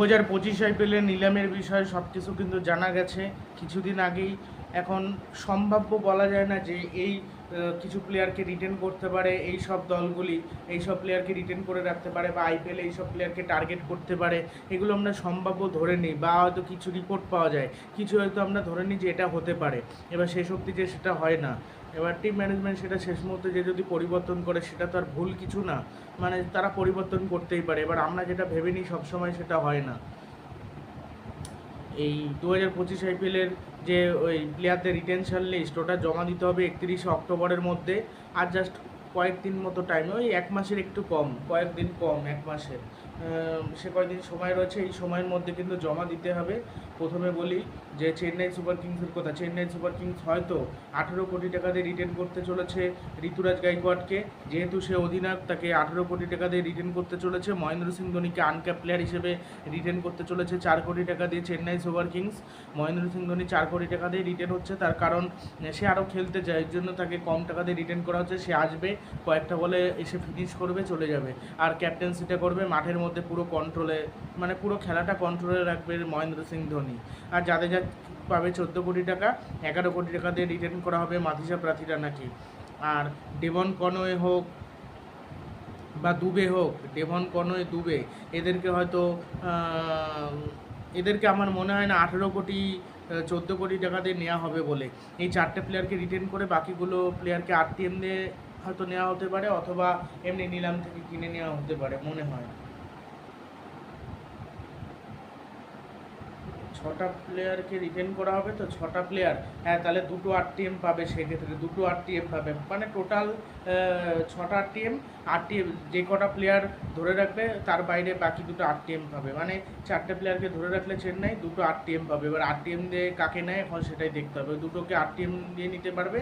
দু হাজার পঁচিশ আইপিএলের নিলামের বিষয়ে সব কিছু কিন্তু জানা গেছে। কিছুদিন আগেই এখন সম্ভাব্য বলা যায় না যে এই কিছু প্লেয়ারকে রিটেন করতে পারে, এই সব দলগুলি, এই সব প্লেয়ারকে রিটেন করে রাখতে পারে বা আইপিএল এই সব প্লেয়ারকে টার্গেট করতে পারে, এগুলো আমরা সম্ভাব্য ধরে নিই বা হয়তো কিছু রিপোর্ট পাওয়া যায়, কিছু হয়তো আমরা ধরে নিই যে এটা হতে পারে। এবার শেষ অবধি যে সেটা হয় না। এবার টিম ম্যানেজমেন্ট সেটা শেষ মুহূর্তে যে যদি পরিবর্তন করে, সেটা তো আর ভুল কিছু না। মানে তারা পরিবর্তন করতেই পারে। এবার আমরা যেটা ভেবে নিই, সবসময় সেটা হয় না। এই দু হাজার পঁচিশ আইপিএলের যে ওই প্লেয়ারদের রিটেনশন লিস্ট ওটা জমা দিতে হবে একত্রিশে অক্টোবরের মধ্যে। আর জাস্ট কয়েকদিন মতো টাইম ওই এক মাসের একটু কম, কয়েকদিন কম, এক মাসের। সে কয়েকদিন সময় রয়েছে, এই সময়ের মধ্যে কিন্তু জমা দিতে হবে। প্রথমে বলি যে চেন্নাই সুপার কিংসের কথা। চেন্নাই সুপার কিংস হয়তো আঠেরো কোটি টাকা দিয়ে রিটেন করতে চলেছে ঋতুরাজ গাইকোয়াডকে। যেহেতু সে অধিনায়ক, তাকে আঠেরো কোটি টাকা দিয়ে রিটেন করতে চলেছে। মহেন্দ্র সিং ধোনিকে আনক্যাপ প্লেয়ার হিসেবে রিটেন করতে চলেছে চার কোটি টাকা দিয়ে চেন্নাই সুপার কিংস। মহেন্দ্র সিং ধোনি চার কোটি টাকা দিয়ে রিটেন হচ্ছে। তার কারণ, সে আরও খেলতে যায় এর জন্য তাকে কম টাকা দিয়ে রিটেন করা হচ্ছে। সে আসবে, কয়েকটা বলে এসে ফিনিশ করবে, চলে যাবে। আর ক্যাপ্টেন্সিটা করবে মাঠের মধ্যে পুরো কন্ট্রোলে মানে পুরো খেলাটা কন্ট্রোলে রাখবে মহেন্দ্র সিং ধোনি। আর যাদের যা পাবে চোদ্দ কোটি টাকা, এগারো কোটি টাকা দিয়ে রিটার্ন করা হবে মাথিসা প্রার্থীরা নাকি। আর ডেভন কনওয়ে হোক বা দুবে হোক, ডেভন কনওয়ে দুবে, এদেরকে হয়তো এদেরকে আমার মনে হয় না আঠেরো কোটি, চোদ্দ কোটি টাকা দিয়ে নেওয়া হবে বলে। এই চারটে প্লেয়ারকে রিটেন করে বাকিগুলো প্লেয়ারকে আরটিএম দিয়ে হয়তো নেওয়া হতে পারে, অথবা এমনি নিলাম থেকে কিনে নেওয়া হতে পারে, মনে হয়। ছটা প্লেয়ারকে রিটেন করা হবে, তো ছটা প্লেয়ার হ্যাঁ তাহলে দুটো আরটিএম পাবে সেক্ষেত্রে, দুটো আরটিএম পাবে। মানে টোটাল ছটা আরটিএম আরটিএম যে কটা প্লেয়ার ধরে রাখবে, তার বাইরে বাকি দুটো আরটিএম পাবে। মানে চারটে প্লেয়ারকে ধরে রাখলে চেন্নাই, দুটো আরটিএম পাবে। এবার আরটিএম দিয়ে কাকে নেয় এখন সেটাই দেখতে হবে। দুটোকে আরটিএম দিয়ে নিতে পারবে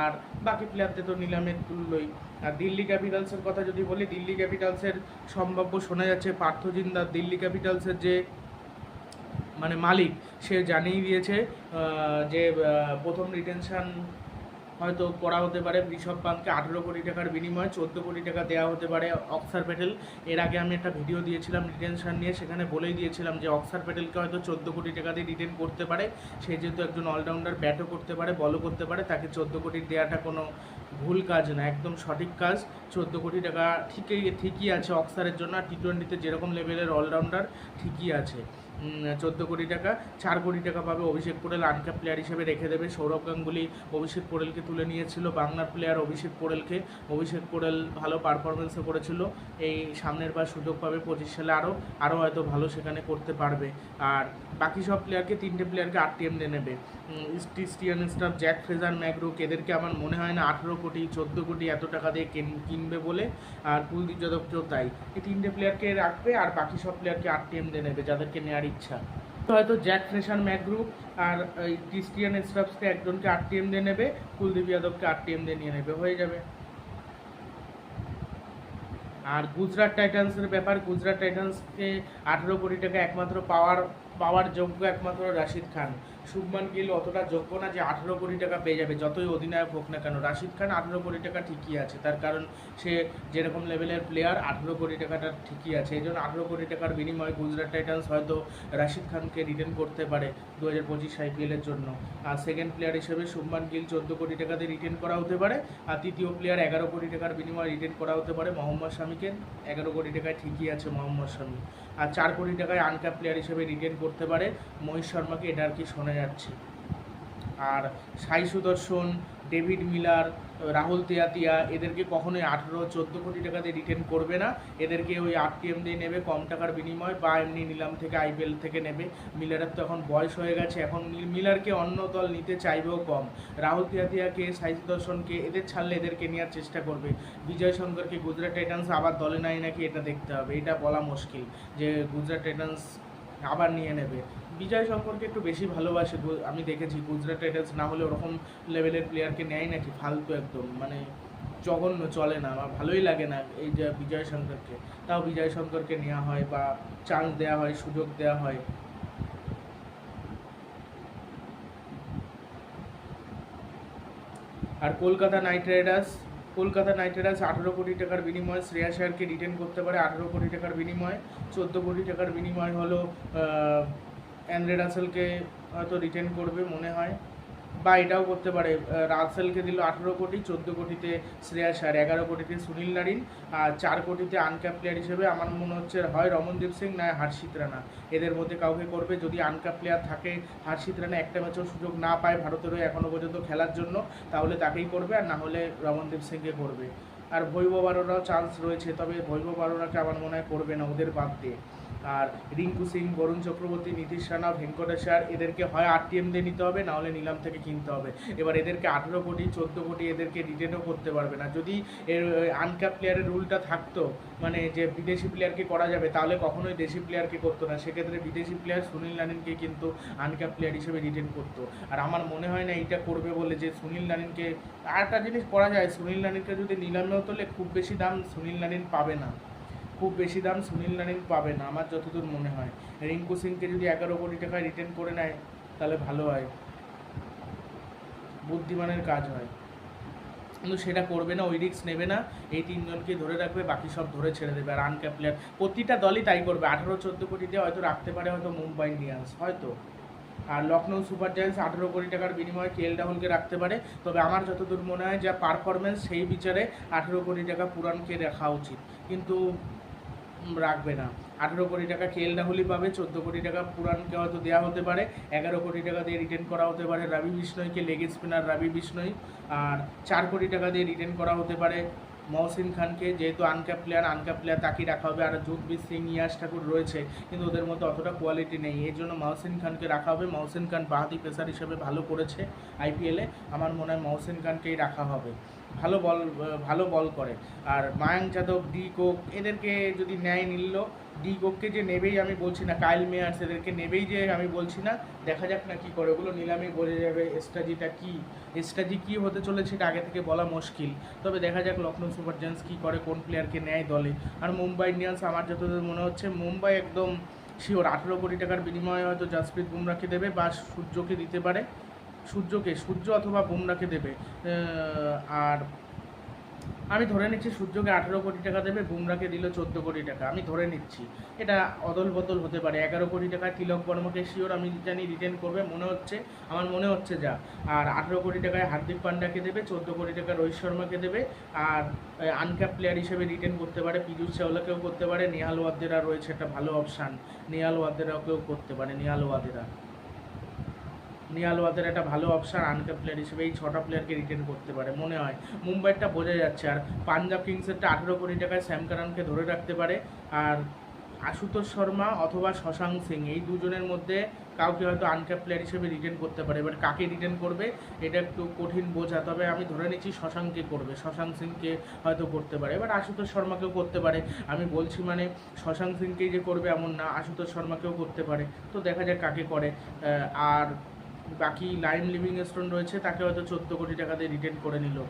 আর বাকি প্লেয়ারদের তো নিলামে তুললই আর দিল্লি ক্যাপিটালসের কথা যদি বলি, দিল্লি ক্যাপিটালসের সম্ভাব্য শোনা যাচ্ছে পার্থ জিন্দার। দিল্লি ক্যাপিটালসের যে মানে মালিক, সে জানিয়ে দিয়েছে যে প্রথম রিটেনশান হয়তো করা হতে পারে। ঋষভ পান্তকে আঠেরো কোটি টাকার বিনিময়ে চোদ্দ কোটি টাকা দেওয়া হতে পারে অক্সার প্যাটেল। এর আগে আমি একটা ভিডিও দিয়েছিলাম রিটেনশন নিয়ে, সেখানে বলেই দিয়েছিলাম যে অক্সার প্যাটেলকে হয়তো চোদ্দ কোটি টাকা দিয়ে রিটেন করতে পারে। সে যেহেতু একজন অলরাউন্ডার ব্যাটও করতে পারে বলও করতে পারে, তাকে চোদ্দ কোটি দেওয়াটা কোনো ভুল কাজ না, একদম সঠিক কাজ। চোদ্দ কোটি টাকা ঠিকই ঠিকই আছে অক্সারের জন্য, আর টি টোয়েন্টিতে যেরকম লেভেলের অলরাউন্ডার ঠিকই আছে। চোদ্দ কোটি টাকা, চার কোটি টাকা পাবে অভিষেক পোড়েল আনক্যাপ প্লেয়ার হিসেবে রেখে দেবে। সৌরভ গাঙ্গুলি অভিষেক পোড়েলকে তুলে নিয়েছিল, বাংলার প্লেয়ার অভিষেক পোড়েলকে। অভিষেক পোড়েল ভালো পারফরমেন্সও করেছিল। এই সামনের বার সুযোগ পাবে পঁচিশ সালে আরও আরও হয়তো ভালো সেখানে করতে পারবে। আর বাকি সব প্লেয়ারকে তিনটে প্লেয়ারকে আরটিএম দিয়ে নেবে। Tristan Stubbs Jake Fraser McGurk এদেরকে আমার মনে হয় না আঠেরো কোটি, চোদ্দ কোটি এত টাকা দিয়ে কিন- কিনবে বলে। আর কুলদীপ যাদবকেও তাই। এই তিনটে প্লেয়ারকে রাখবে আর বাকি সব প্লেয়ারকে আরটিএম দিয়ে নেবে, যাদেরকে নেওয়ার ইচ্ছা। হয়তো জ্যাক ফ্রেশার ম্যাগ্রু আর এই ক্রিস্টিয়ান স্টাফসকে একজনকে আরটিএম দিয়ে নেবে, কুলদীপ যাদবকে আরটিএম দিয়ে নিয়ে নেবে, হয়ে যাবে। আর গুজরাট টাইটান্সের ব্যাপার, গুজরাট টাইটান্সকে আঠেরো কোটি টাকা একমাত্র পাওয়ার পাওয়ার যোগ্য একমাত্র রাশিদ খান। শুভমান গিল অতটা যোগ্য না যে আঠেরো কোটি টাকা পেয়ে যাবে, যতই অধিনায়ক হোক না কেন। রাশিদ খান আঠেরো কোটি টাকা ঠিকই আছে, তার কারণ সে যেরকম লেভেলের প্লেয়ার আঠেরো কোটি টাকাটা ঠিকই আছে। এই জন্য আঠেরো কোটি টাকার বিনিময়ে গুজরাট টাইটান্স হয়তো রাশিদ খানকে রিটার্ন করতে পারে দু হাজার পঁচিশ আইপিএলের জন্য। আর সেকেন্ড প্লেয়ার হিসেবে শুভমান গিল চোদ্দ কোটি টাকা দিয়ে রিটার্ন করা হতে পারে, আর তৃতীয় প্লেয়ার এগারো কোটি টাকার বিনিময়ে রিটার্ন করা হতে পারে মোহাম্মদ শামিকে। এগারো কোটি টাকায় ঠিকই আছে মোহাম্মদ শামি। আর চার কোটি টাকায় আনক্যাপ প্লেয়ার হিসেবে রিটার্ন করতে পারে মহিষ শর্মাকে, এটা আর কি শোনা যাচ্ছে। আর সাই সুদর্শন, ডেভিড মিলার, রাহুল তিয়াতিয়া এদেরকে কখনোই আঠেরো, চোদ্দ কোটি টাকা দিয়ে রিটার্ন করবে না। এদেরকে ওই আরটিএম দিয়ে নেবে, কম টাকার বিনিময়, বা এমনি নিলাম থেকে আইপিএল থেকে নেবে। মিলারের তো এখন বয়স হয়ে গেছে, এখন মিলারকে অন্য দল নিতে চাইবেও কম। রাহুল তিয়াতিয়াকে, সাই সুদর্শনকে, এদের ছাড়লে এদেরকে নেওয়ার চেষ্টা করবে। বিজয় শঙ্করকে গুজরাট টাইটান্স আবার দলে নাই নাকি, এটা দেখতে হবে। এটা বলা মুশকিল যে গুজরাট টাইটান্স আবার নিয়ে নেবে। বিজয় সম্পর্কে একটু বেশি ভালোবাসে। আমি দেখেছি গুজরাট টাইটান্স, না হলে ওরকম লেভেলের প্লেয়ারকে নেয় নাকি? ফালতু একদম মানে জঘন্য, চলে না, আমার ভালোই লাগে না এই যে বিজয় শঙ্করকে। তাও বিজয় শঙ্করকে নেওয়া হয় বা চান্স দেওয়া হয়, সুযোগ দেওয়া হয়। আর Kolkata knight riders, Kolkata knight riders আঠেরো কোটি টাকার বিনিময়ে শ্রেয়া শায়ারকে রিটেন করতে পারে আঠেরো কোটি টাকার বিনিময়ে। চোদ্দ কোটি টাকার বিনিময় হলো অ্যান্ড্রে রাসেলকে হয়তো রিটেন করবে মনে হয়। বা এটাও করতে পারে। রাসেলকে দিল আঠেরো কোটি, চোদ্দ কোটিতে শ্রেয়া শায়ার এগারো কোটিতে সুনীল নারিন, আর চার কোটিতে আনক্যাপ প্লেয়ার হিসেবে আমার মনে হচ্ছে হয় রমনদীপ সিং না হার্ষিত রানা। এদের মধ্যে কাউকে করবে যদি আনক্যাপ প্লেয়ার থাকে হার্ষিত রানা একটা ম্যাচেও সুযোগ না পায় ভারতেরও এখনও পর্যন্ত খেলার জন্য, তাহলে তাকেই করবে আর না হলে রমনদীপ সিংকে করবে। আর ভৈব আরোরাও চান্স রয়েছে, তবে ভৈবব আরোরাকে আমার মনে হয় করবে না, ওদের বাদ দিয়ে। আর রিঙ্কু সিং, বরুণ চক্রবর্তী, নীতিশ রানা, ভেঙ্কটেশ্বর, এদেরকে হয় আরটিএম দিয়ে নিতে হবে, না হলে নিলাম থেকে কিনতে হবে। এবার এদেরকে আঠেরো কোটি, চোদ্দ কোটি এদেরকে রিটেনও করতে পারবে না। যদি এর আনক্যাপ প্লেয়ারের রুলটা থাকতো মানে যে বিদেশি প্লেয়ারকে করা যাবে, তাহলে কখনোই দেশি প্লেয়ারকে করতো না। সেক্ষেত্রে বিদেশি প্লেয়ার সুনীল নারিনকে কিন্তু আনক্যাপ প্লেয়ার হিসেবে রিটেন করতো। আর আমার মনে হয় না এইটা করবে বলে যে সুনীল নারিনকে, আর একটা জিনিস করা যায়, সুনীল নারিনকে যদি নিলামেও তোলে খুব বেশি দাম সুনীল নারিন পাবে না। খুব বেশি দাম সুনীল নারিন পাবে না, আমার যতদূর মনে হয়। রিঙ্কু সিংকে যদি এগারো কোটি টাকায় রিটার্ন করে নেয়, তাহলে ভালো হয়। বুদ্ধিমানের কাজ হয়। কিন্তু সেটা করবে না, ওই রিস্ক নেবে না। এই তিনজনকে ধরে রাখবে, বাকি সব ধরে ছেড়ে দেবে। আর আনক্যাপ প্লেয়ার প্রতিটা দলই তাই করবে। আঠারো, চোদ্দ কোটি দিয়ে হয়তো রাখতে পারে হয়তো মুম্বাই ইন্ডিয়ান্স, হয়তো। আর লখনৌ সুপার জায়ান্টস আঠেরো কোটি টাকার বিনিময়ে কে এল রাহুলকে রাখতে পারে। তবে আমার যতদূর মনে হয় যা পারফরমেন্স সেই বিচারে আঠেরো কোটি টাকা পুরানকে রাখা উচিত। কিন্তু রাখবে না। আঠেরো কোটি টাকা কে এল রাহুলই পাবে, চোদ্দ কোটি টাকা পুরানকে হয়তো দেওয়া হতে পারে, এগারো কোটি টাকা দিয়ে রিটার্ন করা হতে পারে রবি বিষ্ণয়কে লেগ স্পিনার রবি বিষ্ণয় আর চার কোটি টাকা দিয়ে রিটার্ন করা হতে পারে মহসিন খানকে, যেহেতু আনক্যাপ প্লেয়ার আনক্যাপ প্লেয়ার তাকেই রাখা হবে। আর যুগবীর সিং ইয়াস ঠাকুর রয়েছে, কিন্তু ওদের মধ্যে অতটা কোয়ালিটি নেই। এর জন্য মহসিন খানকে রাখা হবে। মহসিন খান বাহাতি পেসার হিসেবে ভালো করেছে আইপিএলে আমার মনে হয় মহসিন খানকেই রাখা হবে। ভালো বল ভালো বল করে। আর মায়াং যাদব, ডি কোক, এদেরকে যদি ন্যায় নিল ডি যে নেবেই আমি বলছি না, কাইল মেয়ার্স এদেরকে নেবেই যে আমি বলছি না, দেখা যাক না কি করে। ওগুলো নিলামে বোঝা যাবে স্ট্র্যাজিটা কি। স্ট্র্যাজি কি হতে চলেছে এটা আগে থেকে বলা মুশকিল। তবে দেখা যাক লখনৌ সুপার জায়ান্টস কী করে, কোন প্লেয়ারকে নেয় দলে। আর মুম্বাই ইন্ডিয়ান্স, আমার যতদূর মনে হচ্ছে, মুম্বাই একদম শিওর, আঠেরো কোটি টাকার বিনিময়ে হয়তো জাসপ্রীত বুমরাকে দেবে বা সূর্যকে দিতে পারে। সূর্যকে, সূর্য অথবা বুমরাকে দেবে। আর আমি ধরে নিচ্ছি সূর্যকে আঠেরো কোটি টাকা দেবে, বুমরাকে দিল চোদ্দ কোটি টাকা। আমি ধরে নিচ্ছি। এটা অদল বদল হতে পারে। এগারো কোটি টাকা তিলক বর্মাকে শিওর আমি জানি রিটার্ন করবে, মনে হচ্ছে, আমার মনে হচ্ছে যা। আর আঠেরো কোটি টাকায় হার্দিক পান্ডাকে দেবে, চোদ্দ কোটি টাকা রোহিত শর্মাকে দেবে, আর আনক্যাপ প্লেয়ার হিসেবে রিটার্ন করতে পারে, পীযুষ চাওলাকেও করতে পারে, নেহাল ওয়াদ্দেরা রয়েছে একটা ভালো অপশান নেহাল ওয়াদ্দেরাকেও করতে পারে, নেহাল ওয়াদেরা নিয়াল ওয়াদের একটা ভালো অপশান আনক্যাপ প্লেয়ার হিসেবে এই ছটা প্লেয়ারকে রিটেন করতে পারে, মনে হয়। মুম্বাইটা বোঝা যাচ্ছে। আর পাঞ্জাব কিংসেরটা আঠেরো কোটি টাকায় স্যাম কারানকে ধরে রাখতে পারে। আর আশুতোষ শর্মা অথবা শশাঙ্ক সিং, এই দুজনের মধ্যে কাউকে হয়তো আনক্যাপ প্লেয়ার হিসেবে রিটেন করতে পারে। এবার কাকে রিটেন করবে, এটা একটু কঠিন বোঝা। তবে আমি ধরে নিচ্ছি শশাঙ্ককে করবে। শশাঙ্ক সিংকে হয়তো করতে পারে। এবার আশুতোষ শর্মাকেও করতে পারে। আমি বলছি মানে শশাঙ্ক সিংকেই যে করবে এমন না, আশুতোষ শর্মাকেও করতে পারে। তো দেখা যাক কাকে করে। আর বাকি লাইম লিভিং স্টোন রয়েছে, তাকে হয়তো চোদ্দ কোটি টাকা দিয়ে রিটেন করে নিল।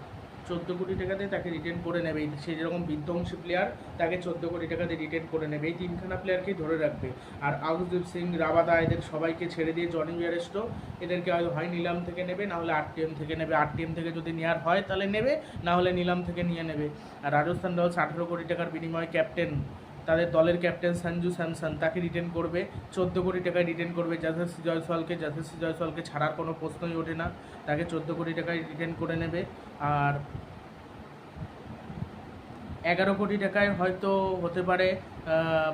চোদ্দ কোটি টাকাতে তাকে রিটেন করে নেবে। সেই যেরকম বিধ্বংসী প্লেয়ার তাকে চোদ্দ কোটি টাকা দিয়ে রিটেন করে নেবে। এই তিনখানা প্লেয়ারকেই ধরে রাখবে। আর আউসদীপ সিং, রাবাদা, এদের সবাইকে ছেড়ে দিয়ে জনি বিয়ারেস্টো এদেরকে হয়তো হয় নিলাম থেকে নেবে না হলে আরটিএম থেকে নেবে। আরটিএম থেকে যদি নেওয়ার হয় তাহলে নেবে না হলে নিলাম থেকে নিয়ে নেবে। আর রাজস্থান রয়্যালস আঠেরো কোটি টাকার বিনিময়ে ক্যাপ্টেন তাদের দলের ক্যাপ্টেন সঞ্জু স্যামসন, তাকে রিটেন করবে। চোদ্দ কোটি টাকায় রিটেন করবে যশস্বী জয়সওয়ালকে যশস্বী জয়সওয়ালকে ছাড়ার কোনো প্রশ্নই ওঠে না। তাকে চোদ্দ কোটি টাকায় রিটেন করে নেবে। আর এগারো কোটি টাকায় হয়তো হতে পারে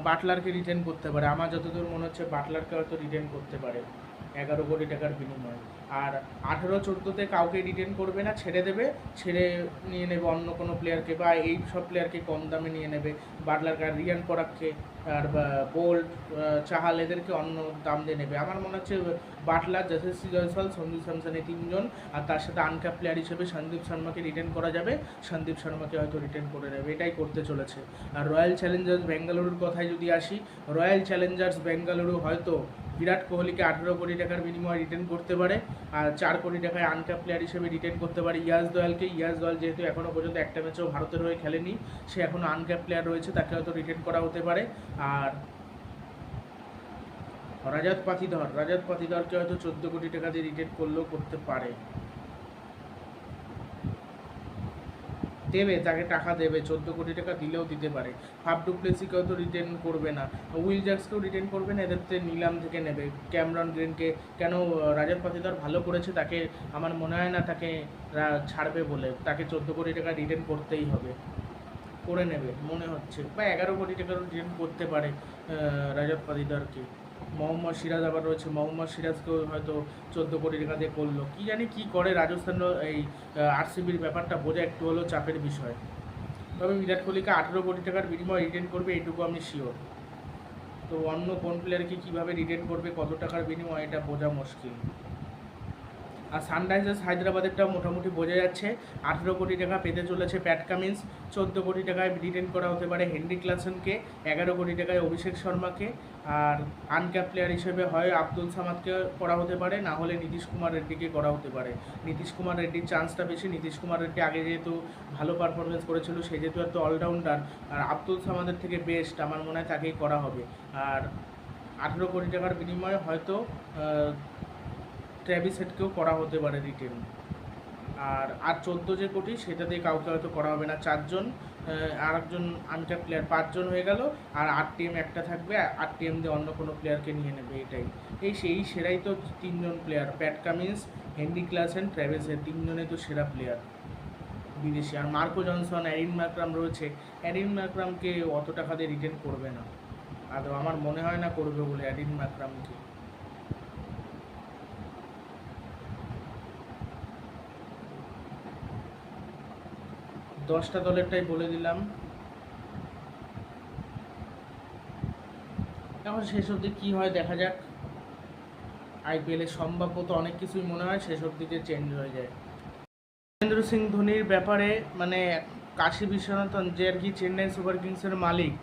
বাটলারকে রিটেন করতে পারে। আমার যতদূর মনে হচ্ছে বাটলারকে হয়তো রিটেন করতে পারে। এগারো কোটি টাকার বিনিময়ে। আর আঠেরো চোদ্দোতে কাউকে রিটেন করবে না, ছেড়ে দেবে, ছেড়ে নিয়ে নেবে অন্য কোনো প্লেয়ারকে বা এই সব প্লেয়ারকে কম দামে নিয়ে নেবে। বাটলার কার রিয়ান পরাগকে আর বোল্ট চাহাল এদেরকে অন্য দাম দিয়ে নেবে। আমার মনে হচ্ছে বাটলার যশস্বী জয়সওয়াল সন্দীপ স্যামসন এই তিনজন, আর তার সাথে আনক্যাপ প্লেয়ার হিসেবে সন্দীপ শর্মাকে রিটেন করা যাবে। সন্দীপ শর্মাকে হয়তো রিটেন করে নেবে, এটাই করতে চলেছে। আর রয়্যাল চ্যালেঞ্জার্স বেঙ্গালুরুর কথায় যদি আসি রয়্যাল চ্যালেঞ্জার্স বেঙ্গালুরু হয়তো বিরাট কোহলিকে আঠেরো কোটি টাকার বিনিময়ে রিটার্ন করতে পারে আর চার কোটি টাকায় আনকাপ প্লেয়ার হিসেবে রিটার্ন করতে পারে ইয়াস দয়ালকে। ইয়াস দয়াল যেহেতু এখনও পর্যন্ত একটা ম্যাচেও ভারতের হয়ে খেলেনি, সে এখনও আনক্যাপ প্লেয়ার রয়েছে, তাকে হয়তো রিটার্ন করা হতে পারে। আর রাজাত পাতিধর, রাজাত পাতিধরকে হয়তো চোদ্দ কোটি টাকা দিয়ে রিটার্ন করলেও করতে পারে। দেবে, তাকে টাকা দেবে, চোদ্দ কোটি টাকা দিলেও দিতে পারে। ফাফ ডুপ্লেসিকেও তো রিটার্ন করবে না। উইল জ্যাক্সকেও রিটার্ন করবে না, এদের নিলাম থেকে নেবে। ক্যামরন গ্রিনকে, কেন রাজত পাতিদার ভালো করেছে, তাকে আমার মনে হয় না তাকে ছাড়বে বলে। তাকে চোদ্দ কোটি টাকা রিটার্ন করতেই হবে। করে নেবে, মনে হচ্ছে। বা এগারো কোটি টাকার রিটার্ন করতে পারে রাজত পাতিদারকে মোহাম্মদ সিরাজ আবার রয়েছে। মোহাম্মদ সিরাজকেও হয়তো চোদ্দ কোটি টাকা দিয়ে করল। কী জানি কী করে রাজস্থান এই আরসিবির ব্যাপারটা বোঝা একটু হলেও চাপের বিষয়। তবে বিরাট কোহলিকে আঠেরো কোটি টাকার বিনিময়ে রিটেন করবে এটুকু আমি শিওর তো অন্য কোন প্লেয়ারকে কীভাবে রিটেন করবে, কত টাকার বিনিময়ে, এটা বোঝা মুশকিল। আর সানরাইজার্স হায়দ্রাবাদেরটাও মোটামুটি বোঝা যাচ্ছে। আঠেরো কোটি টাকা পেতে চলেছে প্যাট কামিন্স চোদ্দ কোটি টাকায় রিটেন করা হতে পারে হেনরি ক্লাসনকে এগারো কোটি টাকায় অভিষেক শর্মাকে, আর আনক্যাপ প্লেয়ার হিসেবে হয় আব্দুল সামাদকে করা হতে পারে, না হলে নীতিশ কুমার রেড্ডিকে করা হতে পারে। নীতিশ কুমার রেড্ডির চান্সটা বেশি, নীতিশ কুমার রেড্ডি আগে যেহেতু ভালো পারফরমেন্স করেছিল, সে যেহেতু এত অলরাউন্ডার আর আব্দুল সামাদের থেকে বেস্ট আমার মনে হয় তাকেই করা হবে। আর আঠেরো কোটি টাকার বিনিময়ে হয়তো ট্র্যাভিস হেডকেও করা হতে পারে রিটেন আর আর চোদ্দ যে কোটি, সেটা দিয়ে কাউকে হয়তো করা হবে না। চারজন আর একজন আনক্যাপ প্লেয়ার পাঁচজন হয়ে গেল, আর আট টিম একটা থাকবে আট টিম দিয়ে অন্য কোনো প্লেয়ারকে নিয়ে নেবে এটাই। এই সেই সেরাই তো তিনজন player Pat Cummins Henry Klaasen Travis Head তিনজনে তো সেরা প্লেয়ার বিদেশি। আর মার্কো জনসন অ্যারিন ম্যাকরাম রয়েছে। অ্যারিন ম্যাকরামকে অত টাকা দিয়ে রিটেন করবে না। আর আমার মনে হয় না করবে বলে অ্যারিন ম্যাকরামকে দশটা দলেরটাই বলে দিলাম। এখন শেষ অবধি কী হয় দেখা যাক। আইপিএলে সম্ভাব্য তো অনেক কিছুই মনে হয়, শেষ অবধি চেঞ্জ হয়ে যায়। মহেন্দ্র সিং ধোনির ব্যাপারে মানে কাশী বিশ্বনাথন যে আর কি চেন্নাই সুপার কিংসের মালিক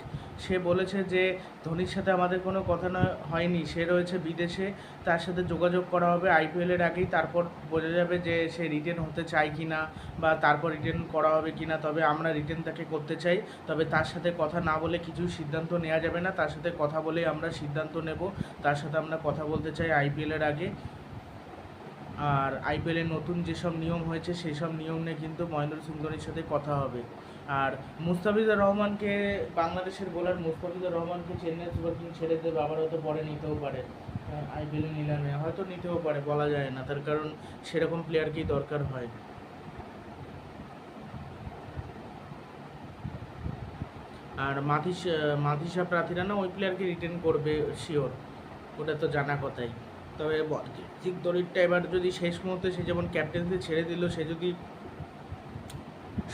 সে বলেছে যে ধোনির সাথে আমাদের কোনো কথা না হয়নি, সে রয়েছে বিদেশে, তার সাথে যোগাযোগ করা হবে আইপিএলের আগেই, তারপর বোঝা যাবে যে সে রিটেন হতে চায় কি না বা তারপর রিটেন করা হবে কি না তবে আমরা রিটেন তাকে করতে চাই, তবে তার সাথে কথা না বলে কিছু সিদ্ধান্ত নেওয়া যাবে না, তার সাথে কথা বলেই আমরা সিদ্ধান্ত নেব, তার সাথে আমরা কথা বলতে চাই আইপিএলের আগে। আর আইপিএলের নতুন যেসব নিয়ম হয়েছে সেই সব নিয়ম নিয়ে কিন্তু মহেন্দ্র সিং ধোনির সাথে কথা হবে। আর মুস্তাফিজুর রহমানকে বাংলাদেশের বোলার মুস্তাফিজুর রহমানকে চেন্নাই সুপার কিংস ছেড়ে দেবে, আবার হয়তো পরে নিতেও পারে। আইপিএল নিলামে হয়তো নিতেও পারে, বলা যায় না। তার কারণ সেরকম প্লেয়ারকেই দরকার হয়? আর মাথিস মাথিসা প্রার্থীরা না ওই প্লেয়ারকে রিটেন করবে শিওর ওটা তো জানা কথাই। তবে ঠিক দরিদ্রটা এবার যদি শেষ মুহূর্তে সে যেমন ক্যাপ্টেন্সি ছেড়ে দিল, সে যদি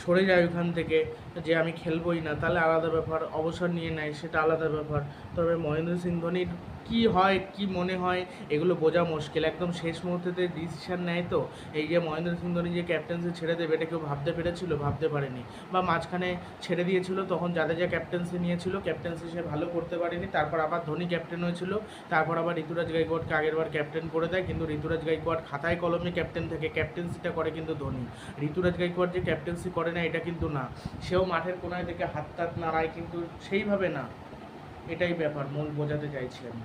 সরে যায় ওখান থেকে যে আমি খেলবই না, তাহলে আলাদা ব্যাপার, অবসর নিয়ে নেয়, সেটা আলাদা ব্যাপার। তবে মহেন্দ্র সিং ধোনির কী হয়, কি মনে হয়, এগুলো বোঝা মুশকিল। একদম শেষ মুহূর্তেতে ডিসিশন নেয় তো। এই যে মহেন্দ্র সিং ধোনি যে ক্যাপ্টেন্সি ছেড়ে দেবে, এটা কেউ ভাবতে পেরেছিল? ভাবতে পারেনি। বা মাঝখানে ছেড়ে দিয়েছিল, তখন যা ক্যাপ্টেন্সি নিয়েছিল ক্যাপ্টেন্সি সে ভালো করতে পারেনি। তারপর আবার ধোনি ক্যাপ্টেন হয়েছিল। তারপর আবার ঋতুরাজ গাইকোয়াড়কে আগের বার ক্যাপ্টেন করে দেয়। কিন্তু ঋতুরাজ গাইকোয়াড় খাতায় কলমে ক্যাপ্টেন থেকে ক্যাপ্টেন্সিটা করে কিন্তু ধোনি। ঋতুরাজ গাইকোয়াড় যে ক্যাপ্টেন্সি করে না, এটা কিন্তু না। সেও মাঠের কোনায় থেকে হাত টাত নাড়ায়, কিন্তু সেইভাবে না। এটাই ব্যাপার মূল বোঝাতে চাইছি আমি